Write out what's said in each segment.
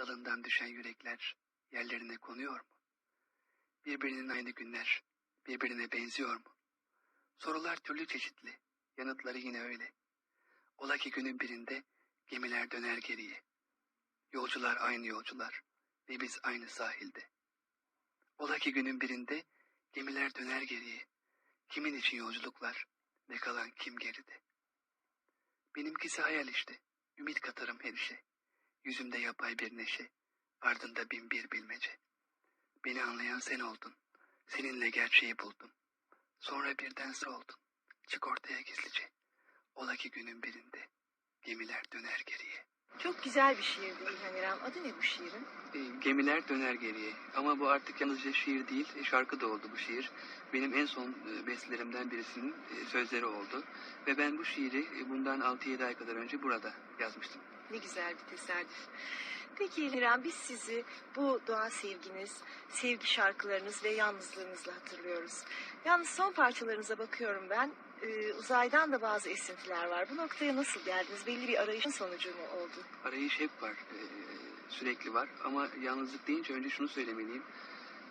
dalından düşen yürekler yerlerine konuyor mu? Birbirinin aynı günler birbirine benziyor mu? Sorular türlü çeşitli, yanıtları yine öyle. Ola ki günün birinde gemiler döner geriye. Yolcular aynı yolcular ve biz aynı sahilde. Ola ki günün birinde gemiler döner geriye. Kimin için yolculuklar ve kalan kim geride? Benimkisi hayal işte. Ümit katarım her işe. Yüzümde yapay bir neşe. Ardında bin bir bilmece. Beni anlayan sen oldun. Seninle gerçeği buldum. Sonra birden sen oldun. Çık ortaya gizlice. Ola ki günün birinde gemiler döner geriye. Çok güzel bir şiirdi İlhan İrem. Adı ne bu şiirin? E, gemiler döner geriye. Ama bu artık yalnızca şiir değil, e, şarkı da oldu bu şiir. Benim en son e, bestelerimden birisinin e, sözleri oldu. Ve ben bu şiiri bundan 6-7 ay kadar önce burada yazmıştım. Ne güzel bir tesadüf. Peki İrem biz sizi bu doğa sevginiz, sevgi şarkılarınız ve yalnızlığınızla hatırlıyoruz. Yalnız son parçalarınıza bakıyorum ben. Ee, uzaydan da bazı esintiler var. Bu noktaya nasıl geldiniz? Belli bir arayışın sonucu mu oldu? Arayış hep var, e, sürekli var. Ama yalnızlık deyince önce şunu söylemeliyim.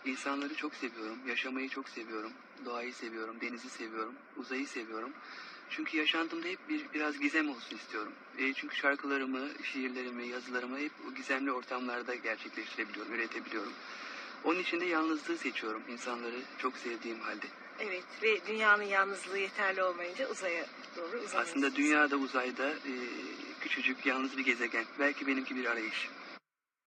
İnsanları çok seviyorum, yaşamayı çok seviyorum, doğayı seviyorum, denizi seviyorum, uzayı seviyorum. Çünkü yaşantımda hep bir biraz gizem olsun istiyorum. E, çünkü şarkılarımı, şiirlerimi, yazılarımı hep o gizemli ortamlarda gerçekleştirebiliyorum, üretebiliyorum. Onun için de yalnızlığı seçiyorum insanları çok sevdiğim halde. Evet ve dünyanın yalnızlığı yeterli olmayınca uzaya doğru uzanıyorsunuz. Aslında dünyada uzayda e, küçücük yalnız bir gezegen. Belki benimki bir arayış.